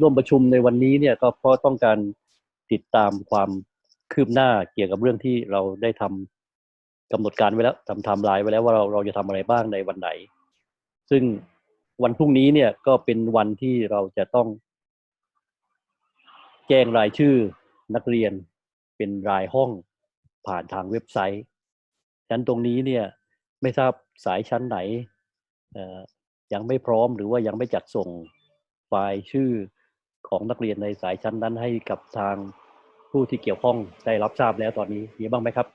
ร่วมประชุมในวันนี้เนี่ยก็เพราะต้องการติดตามความคืบหน้าเกี่ยวกับเรื่องที่เราได้ทำกำหนดการไว้แล้วทำไทม์ไลน์ไว้แล้วว่าเราเราจะทำอะไรบ้างในวันไหน ซึ่งวันพรุ่งนี้เนี่ยก็เป็นวันที่เราจะต้อง แจ้งรายชื่อนักเรียนเป็นรายห้องผ่านทางเว็บไซต์ชั้นตรงนี้เนี่ยไม่ทราบสายชั้นไหนยังไม่พร้อมหรือว่ายังไม่จัดส่ง ไฟล์ชื่อของนักเรียนในสายชั้นนั้นให้กับทางผู้ที่เกี่ยวข้องได้รับทราบแล้วตอนนี้มีบ้างไหมครับ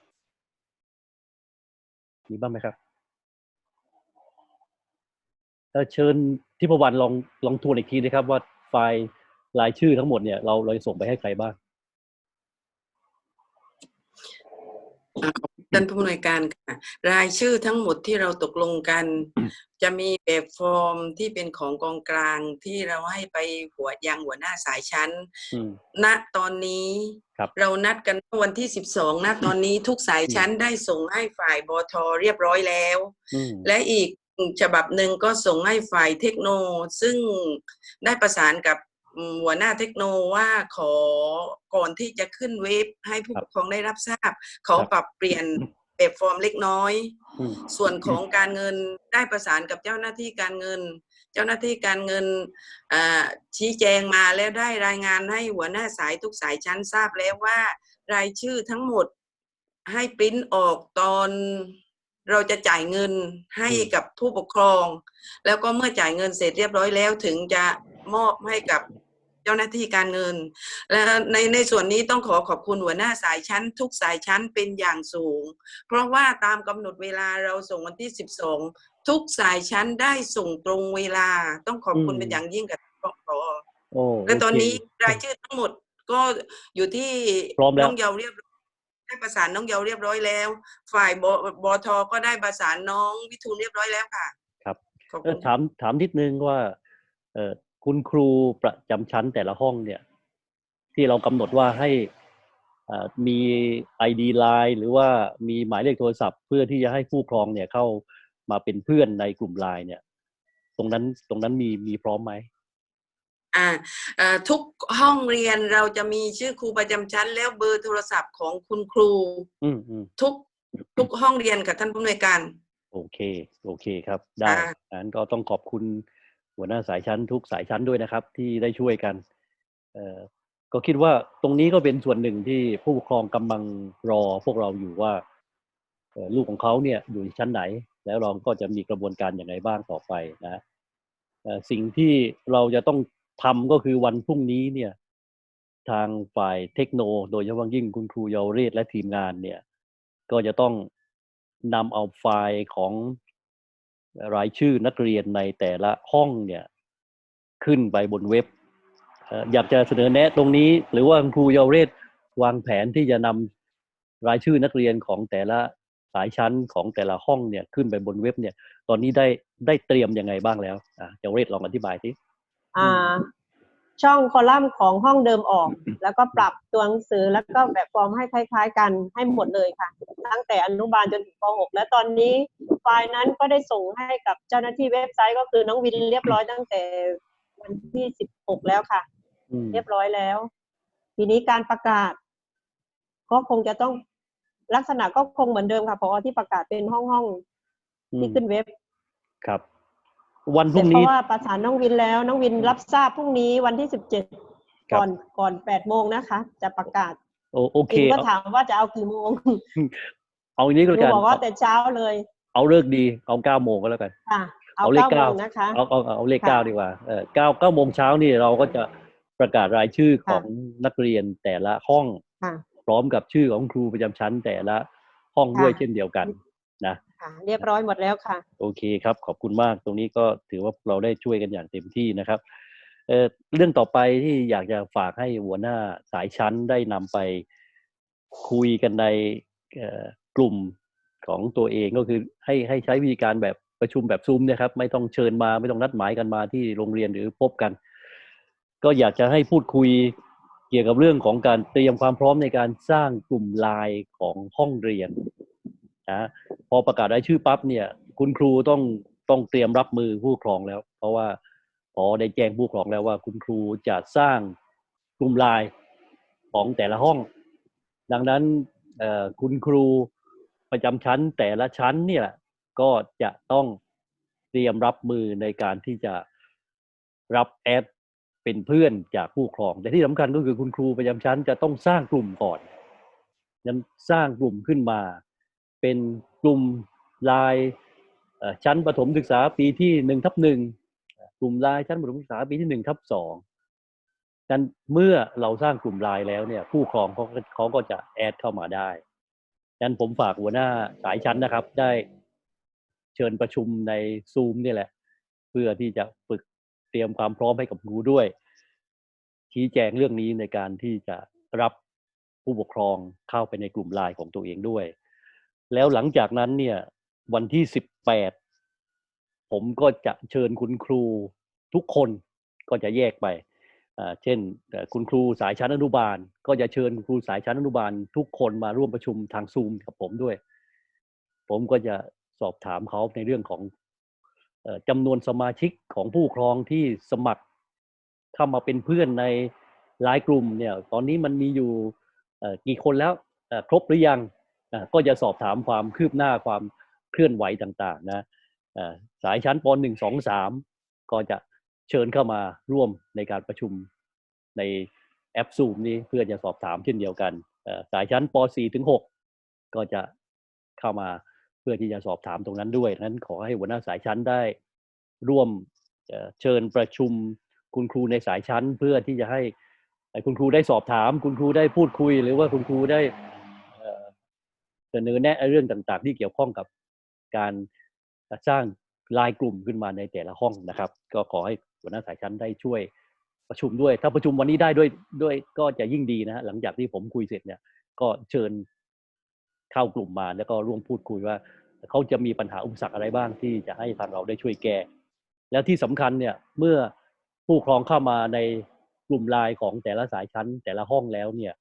มีบ้างไหมครับเอ่อเชิญที่ประวันลองลองทวนอีกทีนะครับว่าไฟล์รายชื่อทั้งหมดเนี่ยเราเราจะส่งไปให้ใครบ้าง อ่าขอบคุณ ท่านผู้อำนวยการค่ะรายชื่อทั้งหมดที่เราตกลงกัน จะมีแบบฟอร์มที่เป็นของกองกลางที่เราให้ไปหัวยังหัวหน้าสายชั้นอืมณตอนนี้ครับเรานัดกันวันที่12ณตอนนี้ทุกสายชั้นได้ส่งให้ฝ่ายบทเรียบร้อยแล้วอืมและอีกฉบับหนึ่งก็ส่งให้ฝ่ายเทคโน ซึ่งได้ประสานกับอืม หัวหน้าเทคโนว่าขอก่อนที่จะขึ้นเว็บให้ผู้ครัปบกครองได้รับทราบ ขอครับปรับเปลี่ยนแบบฟอร์มเล็กน้อยอืมส่วนของการเงินได้ประสานกับเจ้าหน้าที่การเงิน เจ้าหน้าที่การเงินอ่าชี้แจงมาแล้วได้รายงานให้หัวหน้าสายทุกสายชั้นทราบแล้วว่า รายชื่อทั้งหมดให้ปริ้นออกตอนเราจะจ่ายเงินให้อืมกับผู้ปกครอง แล้วก็เมื่อจ่ายเงินเสร็จเรียบร้อยแล้วถึงจะมอบให้กับ เจ้าหน้าที่การเงิน และในในส่วนนี้ต้องขอขอบคุณหัวหน้าสายชั้น ทุกสายชั้นเป็นอย่างสูง เพราะว่าตามกำหนดเวลาเราส่งวันที่ 12 ทุกสายชั้นได้ส่งตรงเวลา ต้องขอบคุณอืมเป็นอย่างยิ่งกับปกครองโอ้และตอนโเคนี้รายชื่อทั้งหมดก็อยู่ที่พร้อมแล้วน้องเยาเรียบร้อยได้ประสานน้องเยาเรียบร้อยแล้ว ฝ่ายบบทก็ได้ประสานน้องวิทูลเรียบร้อยแล้วค่ะ ครับขอบเอคุอณถามถามนิดนึงว่าเออ คุณครูประจำชั้นแต่ละห้องเนี่ย ที่เรากำหนดว่าให้อ่ามี ID Line หรือว่ามีหมายเลขโทรศัพท์ เพื่อที่จะให้ผู้ปกครองเนี่ยเข้ามาเป็นเพื่อนในกลุ่มไลน์เนี่ย ตรงนั้นตรงนั้นมีมีพร้อมไหมอ่าเอ่อทุกห้องเรียนเราจะมีชื่อครูประจำชั้น แล้วเบอร์โทรศัพท์ของคุณครูอืมอืมทุกทุกห้องเรียนค่ะท่านผู้อำนวยการ โอเค โอเคครับ ได้ค่ะงั้นก็ต้องขอบคุณ หัวหน้าสายชั้นทุกสายชั้นด้วยนะครับ ที่ได้ช่วยกันก็คิดว่าตรงนี้ก็เป็นส่วนหนึ่งที่ผู้ปกครองกำลังรอพวกเราอยู่ว่าลูกของเขาเนี่ยอยู่ชั้นไหน แล้วเราก็จะมีกระบวนการอย่างไรบ้างต่อไปนะสิ่งที่เราจะต้องทำก็คือวันพรุ่งนี้เนี่ยทางฝ่ายเทคโนโดยเฉพาะยิ่งคุณครูเยาวเรศและทีมงานเนี่ย ก็จะต้องนำเอาไฟล์ของ รายชื่อนักเรียนในแต่ละห้องเนี่ยขึ้นไปบนเว็บ อยากจะเสนอแนะตรงนี้ หรือว่าคุณครูเยาวเรศวางแผนที่จะนำรายชื่อนักเรียนของแต่ละสายชั้นของแต่ละห้องเนี่ยขึ้นไปบนเว็บเนี่ย ตอนนี้ได้ได้เตรียมยังไงบ้างแล้วอะเยาวเรศลองอธิบายสิอ่า ช่องคอลัมน์ของห้องเดิมออก แล้วก็ปรับตัวหนังสือแล้วก็แบบฟอร์มให้คล้าย ๆ กันให้หมดเลยค่ะ ตั้งแต่อนุบาลจนถึงป .6 และตอนนี้ไฟล์นั้นก็ได้ส่งให้กับเจ้าหน้าที่เว็บไซต์ก็คือน้องวินเรียบร้อยตั้งแต่วันที่ 16 แล้วค่ะอืมเรียบร้อยแล้ว ทีนี้การประกาศ ก็คงจะต้องลักษณะก็คงเหมือนเดิมค่ะพอที่ประกาศเป็นห้องห้องๆอืที่มขึ้นเว็บครับ วันพแต่รุ่งเพนี้ราะว่าประสานน้องวินแล้วน้องวินรับทราบพรุ่งนี้วันที่สิบเจ็ดครับก่อนก่อนแปดโมงนะคะ จะประกาศโอโอเควินก็เอาถามว่าจะเอากี่โมง เอาอย่างนี้หก็นูแล้วกันบอกว่าเอาแต่เช้าเลย เอาเลิกดีเอาเก้าโมงก็แล้วกันค่ะเอาเอาเลขเก้าโมเก้างนะคะเอาเอาเอาเลขค่ะเก้าดีกว่าเออเก้าเก้าโมงเช้านี่เราก็จะประกาศรายชื่อของนักเรียนแต่ละห้องค่ะพร้อมกับชื่อของครูประจำชั้นแต่ละห้องด้วยค่ะเช่นเดียวกันนะ ค่ะ เรียบร้อยหมดแล้วค่ะ โอเคครับ ขอบคุณมากตรงนี้ก็ถือว่าเราได้ช่วยกันอย่างเต็มที่นะครับเเรื่องต่อไปที่อยากจะฝากให้หัวหน้าสายชั้นได้นำไปคุยกันในกลุ่มของตัวเองก็คือให้ให้ใช้วิธีการแบบประชุมแบบซูมเนี่ยครับไม่ต้องเชิญมาไม่ต้องนัดหมายกันมาที่โรงเรียนหรือพบกัน ก็อยากจะให้พูดคุยเกี่ยวกับเรื่องของการเตรียมความพร้อมในการสร้างกลุ่มไลน์ของห้องเรียน นะพอประกาศรายชื่อปั๊บเนี่ย คุณครูต้องต้องเตรียมรับมือผู้ครองแล้ว เพราะว่าพอได้แจ้งผู้ครองแล้วว่า คุณครูจะสร้างกลุ่มไลน์ของแต่ละห้อง ดังนั้นคุณครูประจำชั้นแต่ละชั้นเนี่ยก็จะต้องเตรียมรับมือในการที่จะรับแอดเป็นเพื่อนจากผู้ครอง แต่ที่สำคัญก็คือคุณครูประจำชั้นจะต้องสร้างกลุ่มก่อนนั้นสร้างกลุ่มขึ้นมา เป็นกลุ่มไลน์ชั้นประถมศึกษาปีที่หนึ่งทับหนึ่งกลุ่มไลน์ชั้นประถมศึกษาปีที่หนึ่งทับสองนั้นเมื่อเราสร้างกลุ่มไลน์แล้วเนี่ย ผู้ปกครองเขาเขาก็จะแอดเข้ามาได้ดังนั้นผมฝากหัวหน้าสายชั้นนะครับ ได้เชิญประชุมในซูมนี่แหละ เพื่อที่จะฝึกเตรียมความพร้อมให้กับครูด้วย ชี้แจงเรื่องนี้ในการที่จะรับผู้ปกครองเข้าไปในกลุ่มไลน์ของตัวเองด้วย แล้วหลังจากนั้นเนี่ยวันที่สิบแปดผมก็จะเชิญคุณครูทุกคนก็จะแยกไป เช่น คุณครูสายชั้นอนุบาล ก็จะเชิญคุณครูสายชั้นอนุบาล ทุกคนมาร่วมประชุมทางซูมกับผมด้วย ผมก็จะสอบถามเขาในเรื่องของจำนวนสมาชิกของผู้ครองที่สมัครเข้ามาเป็นเพื่อนในไลน์กลุ่มเนี่ย ตอนนี้มันมีอยู่กี่คนแล้วครบหรือยัง ก็จะสอบถามความคืบหน้าความเคลื่อนไหวต่างๆนะสายชั้นป .1 2 3 ก็จะเชิญเข้ามาร่วมในการประชุมในแอป Zoom นี้เพื่อจะสอบถามเช่นเดียวกัน สายชั้นป .4 ถึง 6 ก็จะเข้ามาเพื่อที่จะสอบถามตรงนั้นด้วยนั้นขอให้หัวหน้าสายชั้นได้ร่วมเชิญประชุมคุณครูในสายชั้น เพื่อที่จะให้คุณครูได้สอบถาม คุณครูได้พูดคุย หรือว่าคุณครูได้ สนอแนะเรื่องต่างๆ ที่เกี่ยวข้องกับการสร้างลายกลุ่มขึ้นมาในแต่ละห้องนะครับ ก็ขอให้หัวหน้าสายชั้นได้ช่วยประชุมด้วย ถ้าประชุมวันนี้ได้ด้วยด้วยก็จะยิ่งดีนะฮะหลังจากที่ผมคุยเสร็จเนี่ย ก็เชิญเข้ากลุ่มมาแล้วก็ร่วมพูดคุยว่าเขาจะมีปัญหาอุปสรรคอะไรบ้างที่จะให้ทางเราได้ช่วยแก้แล้วที่สำคัญเนี่ยเมื่อผู้ครองเข้ามาในกลุ่มไลน์ของแต่ละสายชั้นแต่ละห้องแล้วเนี่ย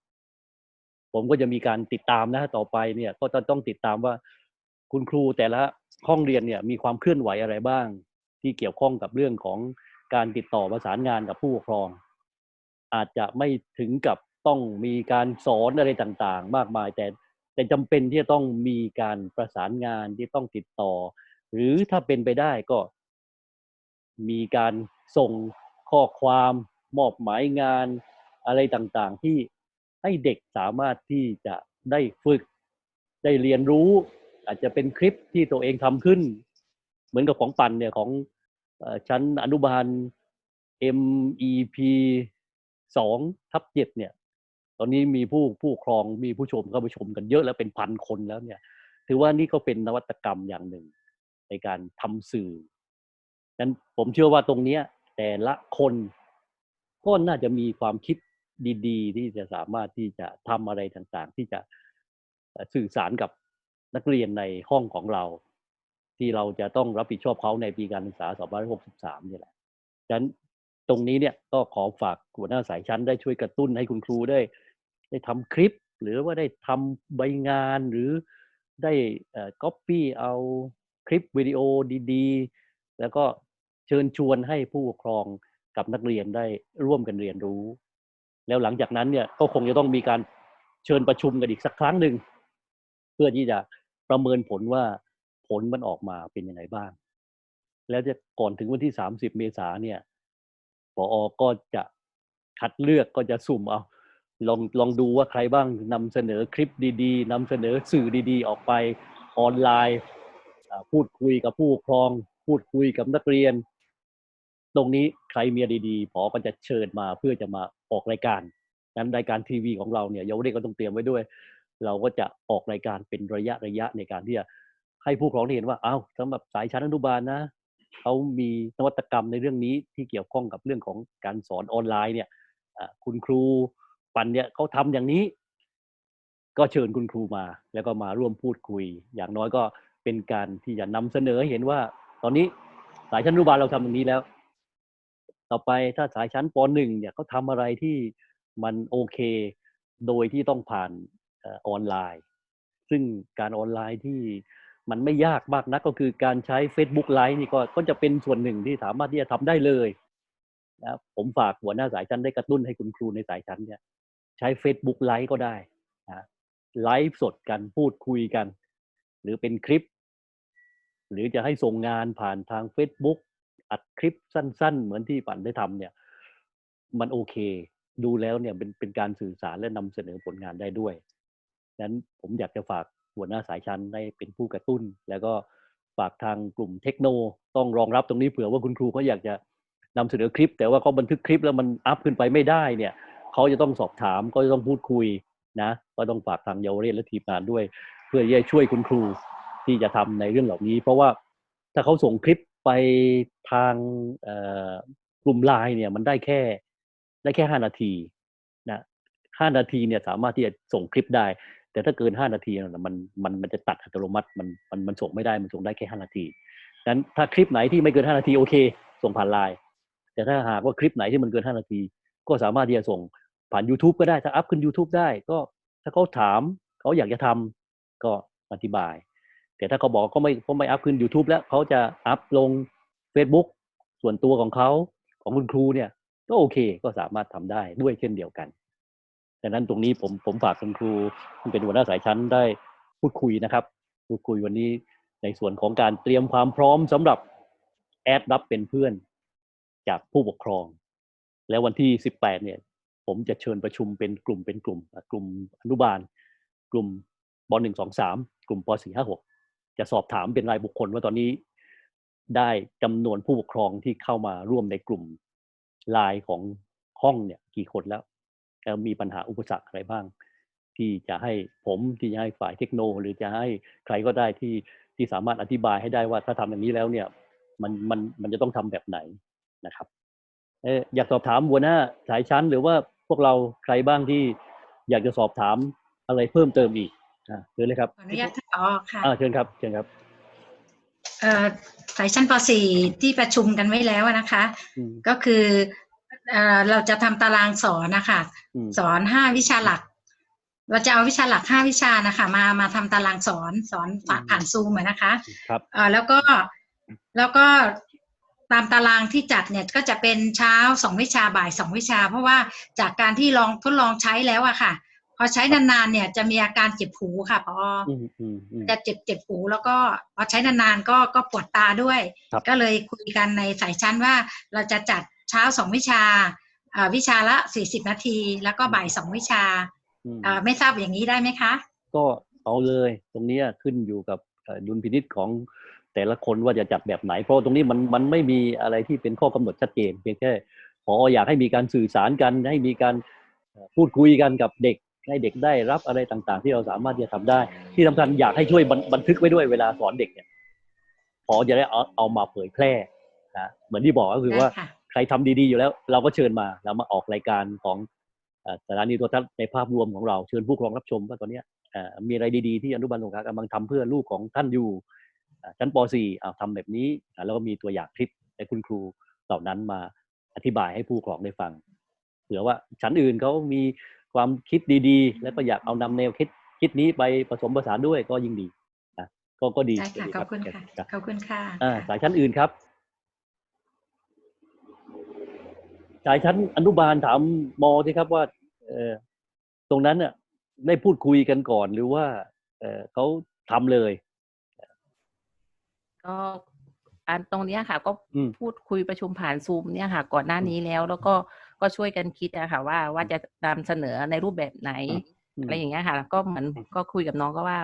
ผมก็จะมีการติดตามนะต่อไปเนี่ยก็จะต้องติดตามว่าคุณครูแต่ละห้องเรียนเนี่ยมีความเคลื่อนไหวอะไรบ้าง ที่เกี่ยวข้องกับเรื่องของการติดต่อประสานงานกับผู้ปกครอง อาจจะไม่ถึงกับต้องมีการสอนอะไรต่างๆ มากมาย แต่แต่จำเป็นที่จะต้องมีการประสานงานที่ต้องติดต่อ หรือถ้าเป็นไปได้ก็ มีการส่งข้อความมอบหมายงานอะไรต่างๆ ที่ ให้เด็กสามารถที่จะได้ฝึกได้เรียนรู้ อาจจะเป็นคลิปที่ตัวเองทำขึ้น เหมือนกับของปันเนี่ยของชั้นอนุบาล MEP สองทับเจ็ดเนี่ย ตอนนี้มีผู้ผู้ครองมีผู้ชมเข้าไปชมกันเยอะแล้วเป็นพันคนแล้วเนี่ย ถือว่านี่ก็เป็นนวัตกรรมอย่างหนึ่งในการทำสื่อนั้นผมเชื่อว่าตรงเนี้ยแต่ละคนก็น่าจะมีความคิด ดีๆ ที่จะสามารถที่จะทำอะไรต่างๆ ที่จะสื่อสารกับนักเรียนในห้องของเรา ที่เราจะต้องรับผิดชอบเขาในปีการศึกษา 2563 นี่แหละฉะนั้นตรงนี้เนี่ยก็ขอฝากหัวหน้าสายชั้นได้ช่วยกระตุ้นให้คุณครูได้ ได้ทำคลิป หรือว่าได้ทำใบงานหรือได้เอ่อ copy เอาคลิปวิดีโอดีๆ แล้วก็เชิญชวนให้ผู้ปกครองกับนักเรียนได้ร่วมกันเรียนรู้ แล้วหลังจากนั้นเนี่ยก็คงจะต้องมีการเชิญประชุมกันอีกสักครั้งหนึ่งเพื่อที่จะประเมินผลว่าผลมันออกมาเป็นยังไงบ้าง แล้วจะก่อนถึงวันที่ 30 เมษาเนี่ยปอก็จะคัดเลือกก็จะสุ่มเอา ลองลองดูว่าใครบ้างนำเสนอคลิปดีๆนำเสนอสื่อดีๆ ออกไปออนไลน์ พูดคุยกับผู้ปกครอง พูดคุยกับนักเรียน ตรงนี้ใครมีอะไรดีๆพอก็จะเชิญมาเพื่อจะมา ออกรายการนั้นรายการทีวีของเราเนี่ยเยาวเด็กก็ต้องเตรียมไว้ด้วย เราก็จะออกรายการเป็นระยะระยะในการที่จะให้ผู้ปกครองเห็นว่า เอ้าสำหรับสายชั้นอนุบาลนะเขามีนวัตกรรมในเรื่องนี้ที่เกี่ยวข้องกับเรื่องของการสอนออนไลน์เนี่ยคุณครูปันเนี่ยเขาทำอย่างนี้ ก็เชิญคุณครูมา แล้วก็มาร่วมพูดคุย อย่างน้อยก็เป็นการที่จะนำเสนอเห็นว่า ตอนนี้สายชั้นอนุบาลเราทำอย่างนี้แล้ว ต่อไปถ้าสายชั้นป .1 เนี่ยเขาทำอะไรที่มันโอเค โดยที่ต้องผ่านออนไลน์ ซึ่งการออนไลน์ที่มันไม่ยากมากนักก็คือการใช้ Facebook Live นี่ก็ก็จะเป็นส่วนหนึ่งที่สามารถที่จะทำได้เลยนะผมฝากหัวหน้าสายชั้นได้กระตุ้นให้คุณครูในสายชั้นเนี่ยใช้ Facebook ไลฟ์ก็ได้นะไลฟ์สดกันพูดคุยกัน หรือเป็นคลิป หรือจะให้ส่งงานผ่านทาง Facebook อัดคลิปสั้น ๆ เหมือนที่ปั่นได้ทำเนี่ย มันโอเค ดูแล้วเนี่ยเป็นเป็นการสื่อสารและนำเสนอผลงานได้ด้วยนั้นผมอยากจะฝากหัวหน้าสายชั้นได้เป็นผู้กระตุ้น แล้วก็ฝากทางกลุ่มเทคโนต้องรองรับตรงนี้เผื่อว่าคุณครูเขาอยากจะนำเสนอคลิป แต่ว่าเขาบันทึกคลิปแล้วมันอัพขึ้นไปไม่ได้เนี่ยเขาจะต้องสอบถามก็จะต้องพูดคุยนะ ก็ต้องฝากทางเยาวเรศและทีมงานด้วย เพื่อจะช่วยคุณครูที่จะทำในเรื่องเหล่านี้ เพราะว่าถ้าเขาส่งคลิป ไปทางกลุ่มไลน์เนี่ยมันได้แค่ได้แค่ห้านาทีนะห้านาทีเนี่ยสามารถที่จะส่งคลิปได้ แต่ถ้าเกินห้านาทีน่ะมันมันมันจะตัดอัตโนมัติมันมันมันส่งไม่ได้มันส่งได้แค่ห้านาทีนั้นถ้าคลิปไหนที่ไม่เกินห้านาทีโอเค ส่งผ่านไลน์แต่ถ้าหากว่าคลิปไหนที่มันเกินห้านาที ก็สามารถที่จะส่งผ่าน YouTube ก็ได้ถ้าอัพขึ้น YouTube ได้ก็ถ้าเขาถามเขาอยากจะทำก็อธิบาย แต่ถ้าเขาบอกเขาไม่เขาไม่อัพขึ้น YouTube แล้วเขาจะอัพลง Facebook ส่วนตัวของเขาของคุณครูเนี่ย ก็โอเคก็สามารถทำได้ด้วยเช่นเดียวกันดังนั้นตรงนี้ผมผมฝากคุณครูที่เป็นหัวหน้าสายชั้นได้พูดคุยนะครับพูดคุยวันนี้ในส่วนของการเตรียมความพร้อมสำหรับแอดรับเป็นเพื่อนจากผู้ปกครอง แล้ววันที่ 18 เนี่ย ผมจะเชิญประชุมเป็นกลุ่มเป็นกลุ่ม กลุ่มอนุบาล กลุ่มบหนึ่งสองสามกลุ่มปสี่ห้าหก จะสอบถามเป็นรายบุคคลว่าตอนนี้ได้จำนวนผู้ปกครองที่เข้ามาร่วมในกลุ่มไลน์ของห้องเนี่ยกี่คนแล้ว แล้วมีปัญหาอุปสรรคอะไรบ้าง ที่จะให้ผมที่จะให้ฝ่ายเทคโน หรือจะให้ใครก็ได้ที่ที่สามารถอธิบายให้ได้ว่าถ้าทำอย่างนี้แล้วเนี่ยมันมันมันจะต้องทำแบบไหนนะครับเอออยากสอบถามหัวหน้าสายชั้น หรือว่าพวกเราใครบ้างที่อยากจะสอบถามอะไรเพิ่มเติมอีก เชิญเลยครับขออนุญาตอ๋อค่ะอ่าเชิญครับเชิญครับเอ่อสายชั้นป .4 ที่ประชุมกันไว้แล้วนะคะอืมก็คือเอ่อเราจะทำตารางสอนนะคะอืมสอนห้าวิชาหลัก เราจะเอาวิชาหลักห้าวิชานะคะมามาทำตารางสอนสอนผ่านผ่านซูมอะนะคะครับเอ่อแล้วก็แล้วก็ตามตารางที่จัดเนี่ยก็จะเป็นเช้าสองวิชาบ่ายสองวิชา เพราะว่าจากการที่ลองทดลองใช้แล้วอะค่ะ พอใช้นานๆเนี่ยจะมีอาการเจ็บหูค่ะพออืมอืมอืมจะเจ็บเจ็บหูแล้วก็พอใช้นานๆก็ก็ปวดตาด้วยครับก็เลยคุยกันในสายชั้นว่าเราจะจัดเช้าสองวิชาอ่าวิชาละสี่สิบนาที แล้วก็บ่ายสองวิชาอืมอ่าไม่ทราบอย่างนี้ได้ไหมคะ ก็เอาเลยตรงเนี้ยขึ้นอยู่กับเอ่อดุลพินิษของแต่ละคนว่าจะจัดแบบไหน เพราะตรงนี้มันมันไม่มีอะไรที่เป็นข้อกำหนดชัดเจนเพียงแค่พออยากให้มีการสื่อสารกันให้มีการเอ่อพูดคุยกันกับเด็ก ให้เด็กได้รับอะไรต่างๆ ที่เราสามารถที่จะทำได้ ที่สำคัญอยากให้ช่วยบันบันทึกไว้ด้วยเวลาสอนเด็กเนี่ยพอจะได้เอาเอามาเผยแพร่นะเหมือนที่บอกก็คือว่าได้ค่ะใครทำดีๆอยู่แล้ว เราก็เชิญมาแล้วมาออกรายการของเอ่อสถานีโทรทัศน์ในภาพรวมของเราเชิญผู้ปกครองรับชมว่าตอนเนี้ยเอ่อมีอะไรดีๆที่อนุบาลสงขลากำลังทำเพื่อลูกของท่านอยู่อ่าชั้นป .4 อ่าทำแบบนี้อ่าแล้วก็มีตัวอย่างคลิปให้คุณครูเหล่านั้นมาอธิบายให้ผู้ปกครองได้ฟังเผื่อว่าชั้นอื่นเขามี ความคิดดีๆ แล้วก็อยากเอานำแนวคิดคิดนี้ไปผสมผสานด้วยก็ยิ่งดีนะก็ก็ดีได้ค่ะดีขอบคุณค่ะรับขอบคุณค่ะอ่าสายชั้นอื่นครับ สายชั้นอนุบาลถามมอสิครับว่าเออตรงนั้นน่ะได้พูดคุยกันก่อนหรือว่าเออเขาทำเลย ก็อันตรงเนี้ยค่ะ ก็อืมพูดคุยประชุมผ่านซูมเนี่ยค่ะ ก่อนหน้านี้แล้ว แล้วก็ ก็ช่วยกันคิดอะค่ะว่าว่าจะนำเสนอในรูปแบบไหนอืมอะไรอย่างเงี้ยค่ะ ก็เหมือนก็คุยกับน้องก็ว่า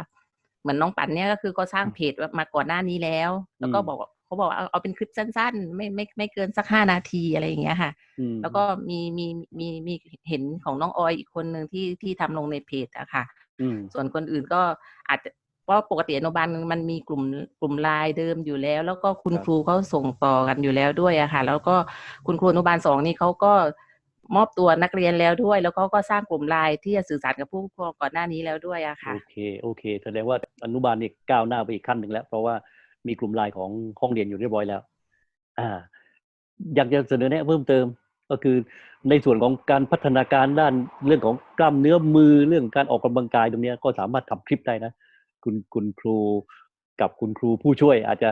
เหมือนน้องปั่นเนี่ยก็คือก็สร้างเพจมาก่อนหน้านี้แล้ว แล้วก็อืมบอกว่าเขาบอกว่าเอาเอาเป็นคลิปสั้นๆ ไม่ไม่ไม่เกินสักห้านาทีอะไรอย่างเงี้ยค่ะอืมแล้วก็มีมีมีมีเห็นของน้องออยอีกคนหนึ่งที่ที่ทำลงในเพจอะค่ะอืมส่วนคนอื่นก็อาจจะ เพราะปกติอนุบาลมันมีกลุ่มกลุ่มไลน์เดิมอยู่แล้ว แล้วก็คุณครับครูเขาส่งต่อกันอยู่แล้วด้วยอะค่ะ แล้วก็คุณครูอนุบาลสองนี่เขาก็มอบตัวนักเรียนแล้วด้วย แล้วก็ก็สร้างกลุ่มไลน์ที่จะสื่อสารกับผู้ปกครองก่อนหน้านี้แล้วด้วยอะค่ะโอเคโอเคแสดงว่าอนุบาลนี่ก้าวหน้าไปอีกขั้นหนึ่งแล้ว เพราะว่ามีกลุ่มไลน์ของห้องเรียนอยู่เรียบร้อยแล้ว อ่า อยากจะเสนอแนะเพิ่มเติมก็คือในส่วนของการพัฒนาการด้านเรื่องของกล้ามเนื้อมือเรื่องการออกกำลังกายตรงเนี้ยก็สามารถทำคลิปได้นะ คุณคุณครูกับคุณครูผู้ช่วย อาจจะ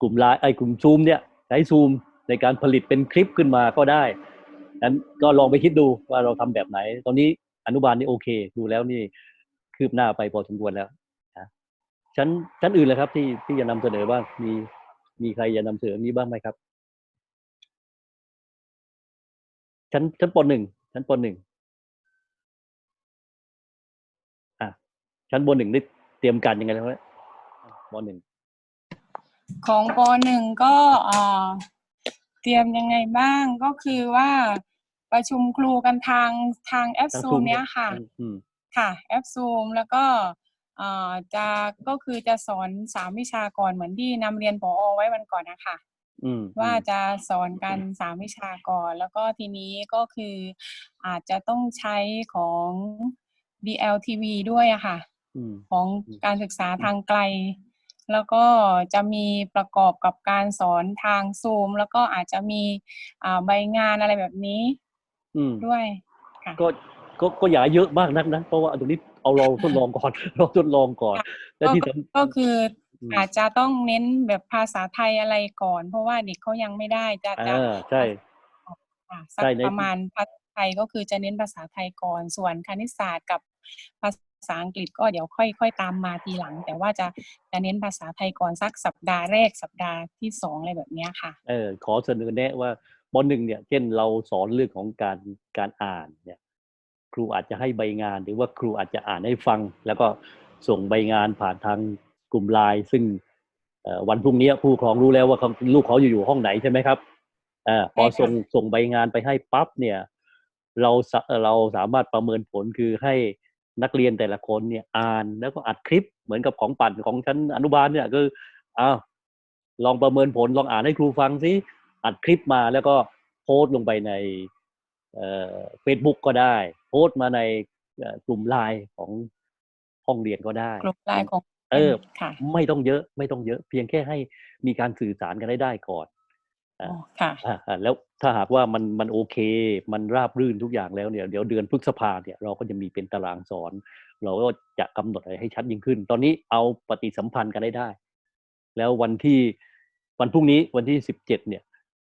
กลุ่มไลน์ไอ้กลุ่มซูมเนี่ยใช้ซูมในการผลิตเป็นคลิปขึ้นมาก็ได้นั้นก็ลองไปคิดดูว่าเราทำแบบไหน ตอนนี้อนุบาลนี่โอเค ดูแล้วนี่คืบหน้าไปพอสมควรแล้วนะชั้นชั้นอื่นเลยครับที่ที่จะนำเสนอบ้างมีมีใครจะนำเสนอนี้บ้างไหมครับ ชั้นชั้นปหนึ่งชั้นปหนึ่งอะชั้นบนหนึ่งได้ ตรียมการยังไงแล้วเนี่ยปหนึ่งของปหนึ่งก็เอ่อเตรียมยังไงบ้างก็คือว่าประชุมครูกันทางทางแอปทั้งซู Zoom มเนี้ยค่ะอืมค่ะแอปซูมแล้วก็เอ่อจะก็คือจะสอนสามวิชาก่อนเหมือนที่นำเรียนผอไว้วันก่อนนะคะอืมว่าอืมจะสอนกันสามวิชาก่อน แล้วก็ทีนี้ก็คืออาจจะต้องใช้ของ DLTV ด้วยอะค่ะอืม ของอืมการศึกษาทางไกล แล้วก็จะมีประกอบกับการสอนทางซูม แล้วก็อาจจะมีอ่าใบงานอะไรแบบนี้อืมด้วยค่ะก็ก็ก็อย่าเยอะมากนักนะ เพราะว่าตรงนี้เอาเราทดลองก่อนเราทดลองก่อนและที่สำก็คืออืมอาจจะต้องเน้นแบบภาษาไทยอะไรก่อน เพราะว่าเด็กเขายังไม่ได้จะจะอ่าใช่ค่ะสักใช่ในประมาณภาษาไทยก็คือจะเน้นภาษาไทยก่อน ส่วนคณิตศาสตร์กับภา ษาอังกฤษก็เดี๋ยวค่อยค่อยตามมาทีหลัง แต่ว่าจะจะเน้นภาษาไทยก่อนสักสัปดาห์แรกสัปดาห์ที่สองอะไรแบบเนี้ยค่ะเออขอเสนอแนะว่าบหนึ่งเนี่ยเช่นเราสอนเรื่องของการการอ่านเนี่ยครูอาจจะให้ใบงาน หรือว่าครูอาจจะอ่านให้ฟัง แล้วก็ส่งใบงานผ่านทางกลุ่มไลน์ซึ่งเอ่อวันพรุ่งนี้ผู้ปกครองรู้แล้วว่าเขาลูกเขาอยู่อยู่ห้องไหนใช่ไหมครับอ่าพอใช่ค่ะส่งส่งใบงานไปให้ปั๊บเนี่ย เราสะเอ่อเราสามารถประเมินผลคือให้ นักเรียนแต่ละคนเนี่ยอ่านแล้วก็อัดคลิปเหมือนกับของปั่นของชั้นอนุบาลเนี่ยคืออ้าวลองประเมินผลลองอ่านให้ครูฟังซิอัดคลิปมาแล้วก็โพสต์ลงไปในเฟซบุ๊กก็ได้ โพสต์มาในเอ่อกลุ่มไลน์ของห้องเรียนก็ได้กลุ่มไลน์ของเออค่ะไม่ต้องเยอะไม่ต้องเยอะ เพียงแค่ให้มีการสื่อสารกันได้ได้ก่อนอ๋อ ค่ะอ่าอ่าแล้วถ้าหากว่ามันมันโอเค มันราบรื่นทุกอย่างแล้วเนี่ยเดี๋ยวเดือนพฤษภาเนี่ยเราก็จะมีเป็นตารางสอน เราก็จะกำหนดอะไรให้ชัดยิ่งขึ้น ตอนนี้เอาปฏิสัมพันธ์กันได้ได้ แล้ววันที่วันพรุ่งนี้วันที่สิบเจ็ดเนี่ย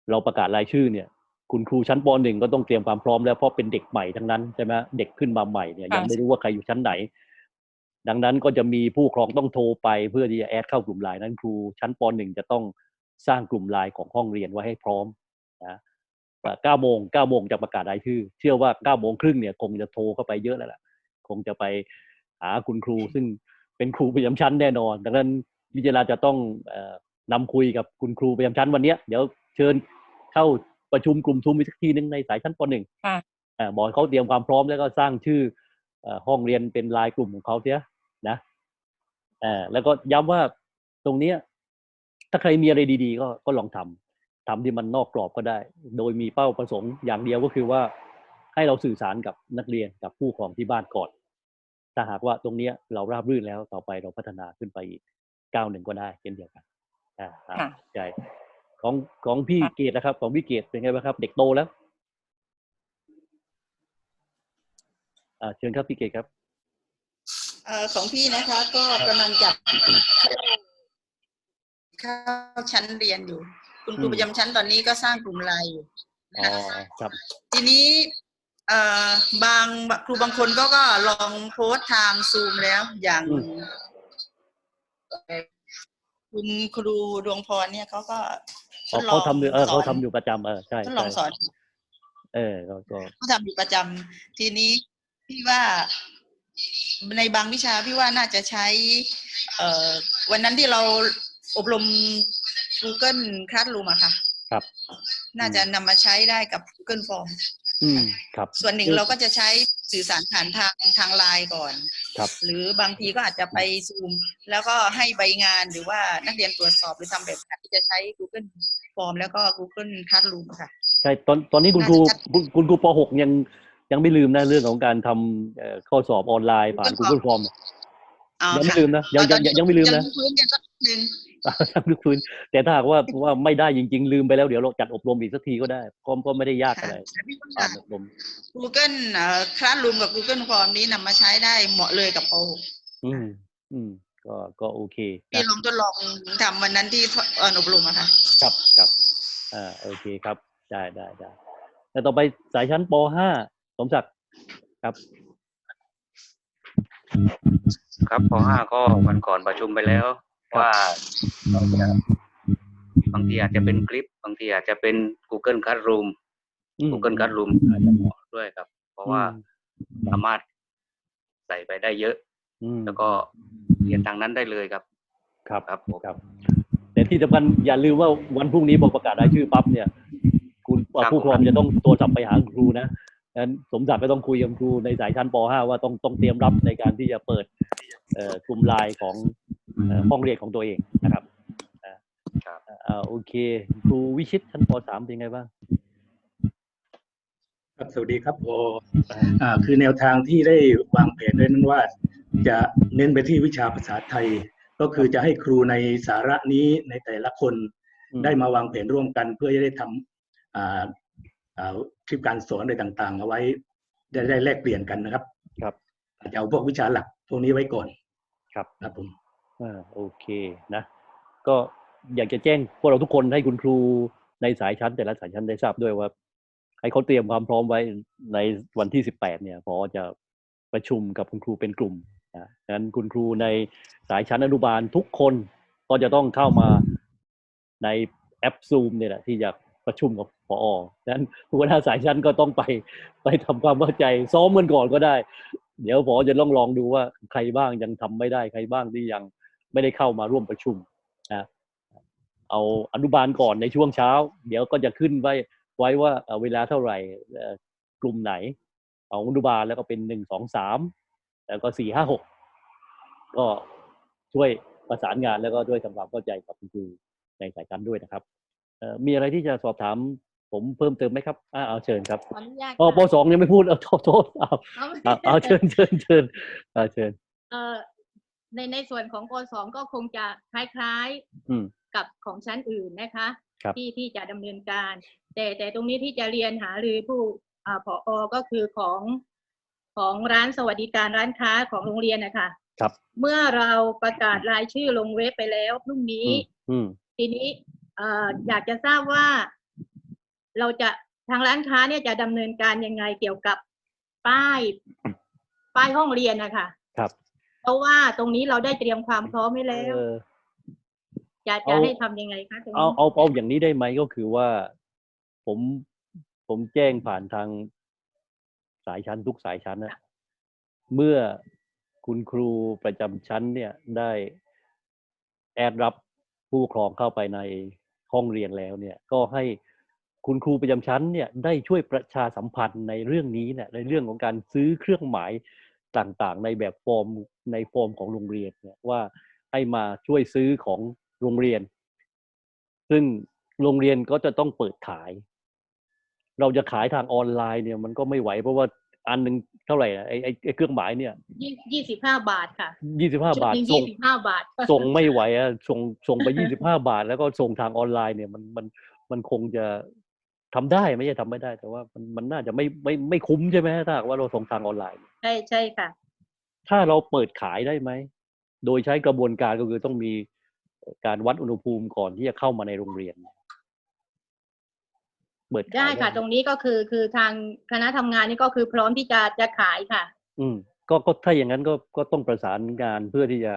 เราประกาศรายชื่อเนี่ย คุณครูชั้นปหนึ่งก็ต้องเตรียมความพร้อมแล้วเพราะเป็นเด็กใหม่ทั้งนั้นใช่ไหมเด็กขึ้นมาใหม่เนี่ยยังค่ะไม่รู้ว่าใครอยู่ชั้นไหนดังนั้นก็จะมีผู้ปกครองต้องโทรไปเพื่อที่จะแอดเข้ากลุ่มไลน์นั้นครูชั้นปหนึ่งจะต้อง สร้างกลุ่มไลน์ของห้องเรียนไว้ให้พร้อมนะเก้าโมงเก้าโมงจะประกาศรายชื่อ เชื่อว่าเก้าโมงครึ่งเนี่ยคงจะโทรเข้าไปเยอะแล้วล่ะ คงจะไปหาคุณครู ซึ่งเป็นครูประจำชั้นแน่นอน ดังนั้นวิจาราจะต้องเอ่อนำคุยกับคุณครูประจำชั้นวันเนี้ยเดี๋ยวเชิญเข้าประชุมกลุ่มทุมอีกสักทีหนึ่งในสายชั้นปหนึ่งค่ะอ่าบอกให้เขาเตรียมความพร้อมแล้วก็สร้างชื่อเอ่อห้องเรียนเป็นลายกลุ่มของเขาเสียนะอ่าแล้วก็ย้ำว่าตรงเนี้ย ถ้าใครมีอะไรดีๆ ก็ก็ลองทำทำที่มันนอกกรอบก็ได้ โดยมีเป้าประสงค์อย่างเดียวก็คือว่า ให้เราสื่อสารกับนักเรียนกับผู้ปกครองที่บ้านก่อนถ้าหากว่าตรงเนี้ยเราราบรื่นแล้วต่อไปเราพัฒนาขึ้นไปอีกก้าวหนึ่งก็ได้เช่นเดียวกันอ่าครับค่ะใช่ของของพี่ค่ะเกดนะครับ ของพี่เกดเป็นไงบ้างครับ เด็กโตแล้วอ่าเชิญครับพี่เกดครับเอ่อของพี่นะคะ ก็กำลังจับ เข้าชั้นเรียนอยู่ คุณครูอืมประจำชั้นตอนนี้ก็สร้างกลุ่มไลน์อยู่อ๋อครับทีนี้เอ่อบางครูบางคนก็ก็ลองโพสต์ทางซูมแล้วอย่างอืมเอ่อคุณครูดวงพรเนี่ยเขาก็ทอ๋อดลอเขางทำอยู่เออสเขาอนทำอยู่ประจำเออใช่ทดลองใช่สอน เออก็ก็เขาทำอยู่ประจำทีนี้พี่ว่าในบางวิชาพี่ว่าน่าจะใช้ เอ่อวันนั้นที่เรา อบรม Google Classroom อะค่ะ ครับ น่าจะนำมาใช้ได้กับ Google Form อืมครับ ส่วนหนึ่งเราก็จะใช้สื่อสารผ่านทางทางไลน์ก่อน ครับ หรือบางทีก็อาจจะไปซูม แล้วก็ให้ใบงานหรือว่านักเรียนตรวจสอบหรือทำแบบที่จะใช้ Google Form แล้วก็ Google Classroom ค่ะ ใช่ตอนตอนนี้คุณครูน่าจะชัดคุณคุณครูป .6 ยังยังไม่ลืมนะเรื่องของการทำเอ่อข้อสอบออนไลน์ผ่าน Google Google Form อ๋อยังไม่ค่ะลืมนะยังยังยังยังไม่ลืมยันะงฟื้นกันสักหนึ่ง ยังไม่ฟื้นแต่ถ้าหากว่าว่าไม่ได้จริง ๆ ลืมไปแล้วเดี๋ยวเราจัดอบรมอีกสักทีก็ได้ก็ก็ไม่ได้ยากอะไรแต่พี่ว่าการอบรม Google เอ่อ Classroom กับ Google Form นี้นำมาใช้ได้เหมาะเลยกับปอืมอืมก็ก็โอเค .6 พี่นะลองทดลองทำวันนั้นที่เอ่ออบรมอะค่ะครับครับอ่าโอเคครับได้ได้ได้แล้วต่อไปสายชั้นป .5 สมศักดิ์ครับ ครับป .5 ก็วันก่อนประชุมไปแล้ว ว่าเราจะบางทีอาจจะเป็นคลิป บางทีอาจจะเป็น Google Classroom อืม Google Classroom อาจจะเหมาะด้วยครับ เพราะว่าสามารถใส่ไปได้เยอะอืมแล้วก็เรียนทางนั้นได้เลยครับ ครับครับผมครับแต่ที่สำคัญอย่าลืมว่าวันพรุ่งนี้พอประกาศรายชื่อปั๊บเนี่ย คุณเอ่อครับผู้ปกครองจะต้องโทรศัพท์ไปหาคุณครูนะงั้นสมศักดิ์ก็ต้องคุยกับครูในสายชั้นป .5 ว่าต้องต้องเตรียมรับในการที่จะเปิดเอ่อกลุ่มไลน์ของเอ่อ ห้องเรียนของตัวเองนะครับอ่าครับอ่าโอเคครูวิชิตชั้นป .3 เป็นไงบ้างครับสวัสดีครับพออ่าคือแนวทางที่ได้วางแผนไว้นั้นว่า จะเน้นไปที่วิชาภาษาไทย ก็คือจะให้ครูในสาระนี้ในแต่ละคนอืมได้มาวางแผนร่วมกัน เพื่อจะได้ทำอ่าอ่าคลิปการสอนอะไรต่าง ๆ เอาไว้ได้ได้แลกเปลี่ยนกันนะครับ ครับอาจจะเอาพวกวิชาหลักพวกนี้ไว้ก่อน ครับครับผม อ่าโอเคนะ ก็อยากจะแจ้งพวกเราทุกคนให้คุณครูในสายชั้น แต่ละสายชั้นได้ทราบด้วยว่า ให้เขาเตรียมความพร้อมไว้ในวันที่สิบแปดเนี่ยพอจะประชุมกับคุณครูเป็นกลุ่มนะดังนั้นคุณครูในสายชั้นอนุบาลทุกคนก็จะต้องเข้ามาในแอป Zoom เนี่ยแหละที่จะประชุมกับพอดังนั้นหัวหน้าสายชั้นก็ต้องไปไปทำความเข้าใจ ซ้อมกันก่อนก็ได้ เดี๋ยวพอจะลองลองดูว่าใครบ้างยังทำไม่ได้ใครบ้างที่ยัง ไม่ได้เข้ามาร่วมประชุมนะเอาอนุบาลก่อนในช่วงเช้า เดี๋ยวก็จะขึ้นไว้ไว้ว่าเอ่อเวลาเท่าไหร่เอ่อกลุ่มไหน เอาอนุบาลแล้วก็เป็นหนึ่งสองสามแล้วก็สี่ห้าหกก็ช่วยประสานงานแล้วก็ด้วยทำความเข้าใจกับคุณครูในสายชั้นด้วยนะครับเอ่อมีอะไรที่จะสอบถามผมเพิ่มเติมไหมครับอ่าเอาเชิญครับขออนุญาตอ๋อปค่ะสองยังไม่พูดเอาโทษโทษเอาเอาเอาเอาเชิญเชิญเชิญเอาเชิญเอ่อ ในในส่วนของปสองก็คงจะคล้ายอืม ๆกับของชั้นอื่นนะคะ ครับ ที่ที่จะดำเนินการ แต่แต่ตรงนี้ที่จะเรียนหารือผู้อ่าผอก็คือของของร้านสวัสดิการร้านค้าของโรงเรียนนะคะครับ เมื่อเราประกาศรายชื่อลงเว็บไปแล้วพรุ่งนี้ อืม ทีนี้เอ่ออยากจะทราบว่าเราจะทางร้านค้าเนี่ยจะดำเนินการยังไงเกี่ยวกับป้าย ป้ายห้องเรียนนะคะครับ เพราะว่าตรงนี้เราได้เตรียมความพร้อมไว้แล้วเออจะเอาจะให้ทำยังไงคะตรงเอานี้เอาเอาอย่างนี้ได้ไหมก็คือว่า ผมผมแจ้งผ่านทางสายชั้นทุกสายชั้นนะเมื่อคุณครูประจำชั้นเนี่ยได้แอดรับผู้ปกครองเข้าไปในห้องเรียนแล้วเนี่ย ก็ให้คุณครูประจำชั้นเนี่ยได้ช่วยประชาสัมพันธ์ในเรื่องนี้เนี่ยในเรื่องของการซื้อเครื่องหมาย ต่างๆ ในแบบฟอร์มในฟอร์มของโรงเรียนเนี่ยว่าให้มาช่วยซื้อของโรงเรียน ซึ่งโรงเรียนก็จะต้องเปิดขาย เราจะขายทางออนไลน์เนี่ยมันก็ไม่ไหวเพราะว่าอันหนึ่งเท่าไหร่อะไอ้ไอ้ไอ้เครื่องหมายเนี่ยยี่ยี่สิบห้าบาทค่ะยี่สิบห้าชุดบาทหนึ่งส่ยี่งสิบห้าบาท ส่งไม่ไหวอะส่งส่งไปยี่สิบห้าบาท แล้วก็ส่งทางออนไลน์เนี่ยมันมันมันคงจะ ทำได้ไม่ใช่ทำไม่ได้ แต่ว่ามันมันน่าจะไม่ไม่ไม่คุ้มใช่ไหมถ้าหากว่าเราส่งทางออนไลน์ ใช่ใช่ค่ะ ถ้าเราเปิดขายได้ไหม โดยใช้กระบวนการก็คือต้องมีการวัดอุณหภูมิก่อนที่จะเข้ามาในโรงเรียนเปิดขายได้ค่ะหมตรงนี้ก็คือคือทางคณะทำงานนี่ก็คือพร้อมที่จะจะขายค่ะ อืม ก็ก็ถ้าอย่างนั้นก็ก็ต้องประสานงานเพื่อที่จะ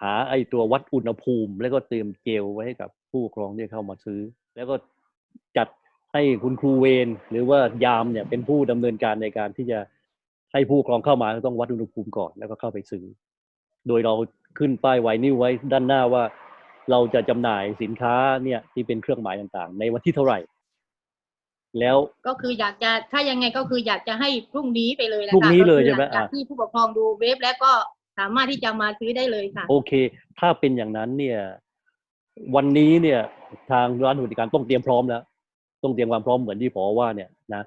หาไอ้ตัววัดอุณหภูมิ แล้วก็เตรียมเจลไว้ให้กับผู้ปกครองที่เข้ามาซื้อ แล้วก็จัด ให้คุณครูเวรหรือว่ายามเนี่ยเป็นผู้ดำเนินการในการที่จะให้ผู้ปกครองเข้ามาต้องวัดอุณหภูมิก่อนแล้วก็เข้าไปซื้อ โดยเราขึ้นป้ายไวนิวไว้ด้านหน้าว่าเราจะจำหน่ายสินค้าเนี่ยที่เป็นเครื่องหมายต่างๆ ในวันที่เท่าไหร่ แล้วก็คืออยากจะถ้ายังไงก็คืออยากจะให้พรุ่งนี้ไปเลยแหละพรุ่งค่ะนี้เลยก็คือใช่ไหมลังจากอะที่ผู้ปกครองดูเว็บแล้วก็สามารถที่จะมาซื้อได้เลยค่ะ โอเค ถ้าเป็นอย่างนั้นเนี่ย วันนี้เนี่ย ทางร้านบริการต้องเตรียมพร้อมแล้ว ต้องเตรียมความพร้อมเหมือนที่ผอว่าเนี่ยนะ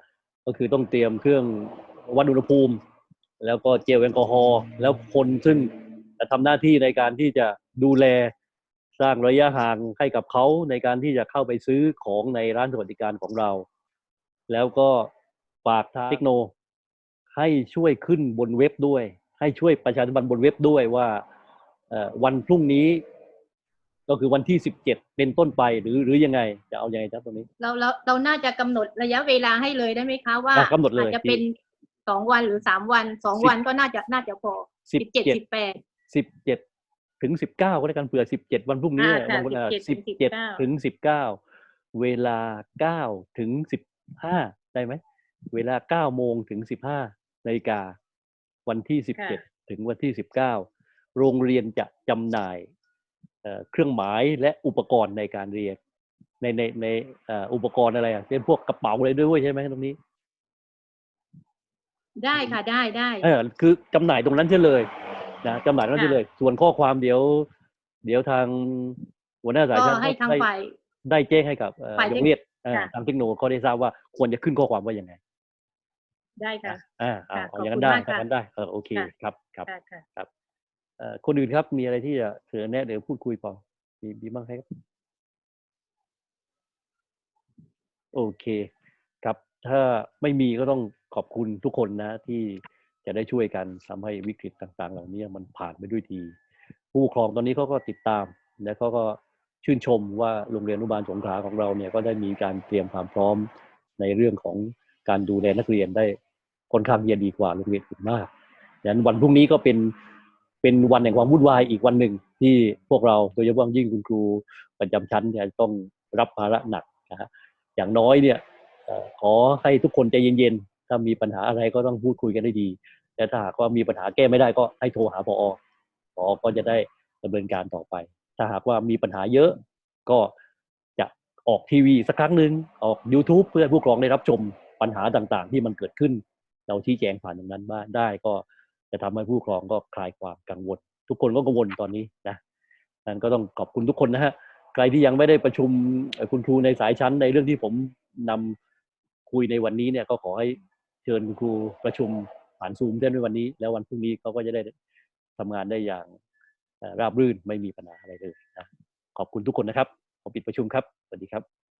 ก็คือต้องเตรียมเครื่องวัดอุณหภูมิ แล้วก็เจลแอลกอฮอล์แล้วคนซึ่งจะทำหน้าที่ในการที่จะดูแลสร้างระยะห่างให้กับเขาในการที่จะเข้าไปซื้อของในร้านสวัสดิการของเรา แล้วก็ฝากทางเทคโน ให้ช่วยขึ้นบนเว็บด้วย ให้ช่วยประชาสัมพันธ์บนเว็บด้วยว่าวันพรุ่งนี้ กก็คือวันที่สิบเจ็ดเป็นต้นไปหรือหรือยังไงจะเอายังไงครับตรงนี้ เราเราเราน่าจะกำหนดระยะเวลาให้เลยได้ไหมคะว่าอะกำหนดเลยอาจจะเป็นสองวันหรือสามวันสองสิบวันก็น่าจะน่าจะพอสิบสิบเจ็ดเจ็ดสิบแปดสิบเจ็ดถึงสิบเก้าก็ได้กันเผื่อสิบเจ็ดวันพรุ่งนี้อ่าค่ะวัน17สิบเจ็ด19ถึงสิบเก้าเวลาเก้าถึงสิบห้าได้ไหมเวลาเก้าโมงถึงสิบห้านาฬิกาวันที่สิบเจ็ดถึงวันที่สิบเก้าโรงเรียนจะจำหน่าย เอ่อเครื่องหมายและอุปกรณ์ในการเรียน ในในในเอ่ออุปกรณ์อะไรอะเช่นพวกกระเป๋าอะไรด้วยใช่ไหมตรงนี้ ได้ค่ะได้ได้เออคือจำหน่ายตรงนั้นเฉยเลยนะจำหน่ายตรงนั้นเฉยเลย ส่วนข้อความเดี๋ยว เดี๋ยวทางหัวหน้าสายก็ชาติให้ทางได้ฝ่ายได้แจ้งให้กับเอ่อฝ่ายโรเทคงเรียนเอ่อค่ะทางเทคโนโลยีเขาได้ทราบว่าควรจะขึ้นข้อความว่ายังไงได้ค่ะอ่าอ่าค่ะเอาอย่างนั้นขอบได้คุณมากอย่างนั้นได้เออโอเคค่ะครับครับค่ะค่ะครับเอ่อ คนอื่นครับ มีอะไรที่จะเสนอแนะหรือพูดคุยเปล่ามีมีบ้างไหมครับ โอเคครับ ถ้าไม่มีก็ต้องขอบคุณทุกคนนะ ที่จะได้ช่วยกันทำให้วิกฤตต่าง ๆ เหล่านี้มันผ่านไปด้วยดีผู้ปกครองตอนนี้เขาก็ติดตาม และเขาก็ชื่นชมว่าโรงเรียนอนุบาลสงขลาของเราเนี่ยก็ได้มีการเตรียมความพร้อมในเรื่องของการดูแลนักเรียนได้ค่อนข้างที่จะดีกว่าโรงเรียนอื่นมากดังนั้นวันพรุ่งนี้ก็เป็น เป็นวันแห่งความวุ่นวายอีกวันหนึ่งที่พวกเราโดยเฉพาะยิ่งคุณครูประจำชั้นเนี่ยต้องรับภาระหนักนะฮะอย่างน้อยเนี่ยขอให้ทุกคนใจเย็นๆ ถ้ามีปัญหาอะไรก็ต้องพูดคุยกันได้ดี แต่ถ้าหากว่ามีปัญหาแก้ไม่ได้ก็ให้โทรหาพอพอก็จะได้ดำเนินการต่อไป ถ้าหากว่ามีปัญหาเยอะก็จะออกทีวีสักครั้งหนึ่งออก YouTube เพื่อให้ผู้ปกครองได้รับชมปัญหาต่างๆ ที่มันเกิดขึ้น เราชี้แจงผ่านตรงนั้นบ้างได้ก็ จะทำให้ผู้ปกครองก็คลายความกังวล ทุกคนก็กังวลตอนนี้นะนั้นก็ต้องขอบคุณทุกคนนะฮะใครที่ยังไม่ได้ประชุมคุณครูในสายชั้นในเรื่องที่ผมนำคุยในวันนี้เนี่ยก็ขอให้เชิญคุณครูประชุมผ่านซูมได้ในวันนี้ แล้ววันพรุ่งนี้เขาก็จะได้ทำงานได้อย่างราบรื่นไม่มีปัญหาอะไรเลยนะขอบคุณทุกคนนะครับขอปิดประชุมครับ สวัสดีครับ